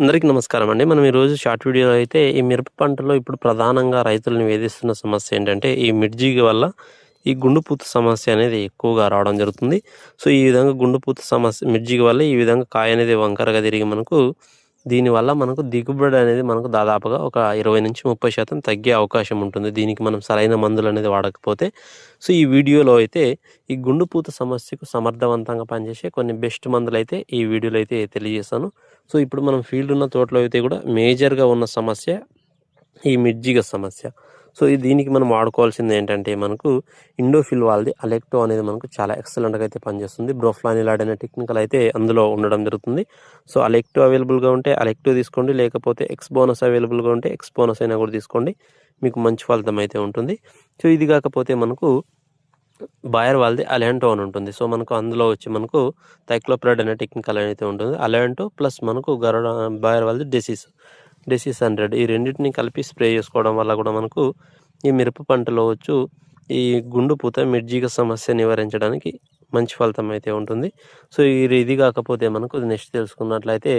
అందరికీ నమస్కారం అండి. మనం ఈరోజు షార్ట్ వీడియో అయితే ఈ మిరప పంటలో ఇప్పుడు ప్రధానంగా రైతులను వేధిస్తున్న సమస్య ఏంటంటే ఈ మిర్జీగ వల్ల ఈ గుండుపూత సమస్య అనేది ఎక్కువగా రావడం జరుగుతుంది. సో ఈ విధంగా గుండుపూత సమస్య మిర్జీగ వల్ల ఈ విధంగా కాయ అనేది వంకరగా తిరిగి మనకు దీనివల్ల మనకు దిగుబడి అనేది మనకు దాదాపుగా ఒక ఇరవై నుంచి ముప్పై శాతం తగ్గే అవకాశం ఉంటుంది. దీనికి మనం సరైన మందులు అనేది వాడకపోతే. సో ఈ వీడియోలో అయితే ఈ గుండుపూత సమస్యకు సమర్థవంతంగా పనిచేసే కొన్ని బెస్ట్ మందులు అయితే ఈ వీడియోలో అయితే తెలియజేస్తాను. సో ఇప్పుడు మనం ఫీల్డ్ ఉన్న తోటలో అయితే కూడా మేజర్గా ఉన్న సమస్య ఈ మిర్జిగ సమస్య. సో ఇది దీనికి మనం వాడుకోవాల్సింది ఏంటంటే మనకు ఇండోఫిల్ వాళ్ళది అలెక్టో అనేది మనకు చాలా ఎక్సలెంట్గా అయితే పనిచేస్తుంది. బ్రోఫ్లానిలాడ్ అనే టెక్నికల్ అయితే అందులో ఉండడం జరుగుతుంది. సో అలెక్టో అవైలబుల్గా ఉంటే అలెక్టో తీసుకోండి లేకపోతే ఎక్స్ బోనస్ అవైలబుల్గా ఉంటే ఎక్స్ బోనస్ అయినా కూడా తీసుకోండి. మీకు మంచి ఫలితం అయితే ఉంటుంది. సో ఇది కాకపోతే మనకు బాయర్ వాళ్ళది అలెంటో అని ఉంటుంది. సో మనకు అందులో వచ్చి మనకు థైక్లోప్రైడ్ అనే టెక్నికల్ అనేది ఉంటుంది. అలెంటో ప్లస్ మనకు గరుడ బాయర్ వాళ్ళది డెసిస్ డెసిస్ హండ్రెడ్ ఈ రెండింటిని కలిపి స్ప్రే చేసుకోవడం వల్ల కూడా మనకు ఈ మిరప పంటలో వచ్చు ఈ గుండు పూత మిర్జీగ సమస్య నివారించడానికి మంచి ఫలితం అయితే ఉంటుంది. సో ఈ ఇది కాకపోతే మనకు నెక్స్ట్ తెలుసుకున్నట్లయితే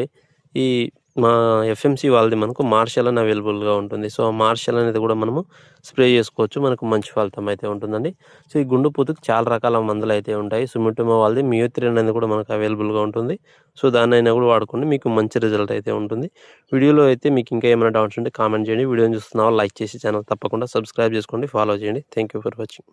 ఈ మా ఎఫ్ఎంసి వాళ్ళది మనకు మార్షల్ అని అవైలబుల్గా ఉంటుంది. సో మార్షల్ అనేది కూడా మనము స్ప్రే చేసుకోవచ్చు. మనకు మంచి ఫలితం అయితే ఉంటుందండి. సో ఈ గుండు పూతకు చాలా రకాల మందులు అయితే ఉంటాయి. సుమిటమో వాళ్ళది మియోత్రిన్ అనేది కూడా మనకు అవైలబుల్గా ఉంటుంది. సో దాన్ని అయినా కూడా వాడుకోండి. మీకు మంచి రిజల్ట్ అయితే ఉంటుంది. వీడియోలో అయితే మీకు ఇంకా ఏమైనా డౌట్స్ ఉంటే కామెంట్ చేయండి. వీడియోని చూస్తున్నావా లైక్ చేసి ఛానల్ తప్పకుండా సబ్స్క్రైబ్ చేసుకోండి. ఫాలో చేయండి. Thank for watching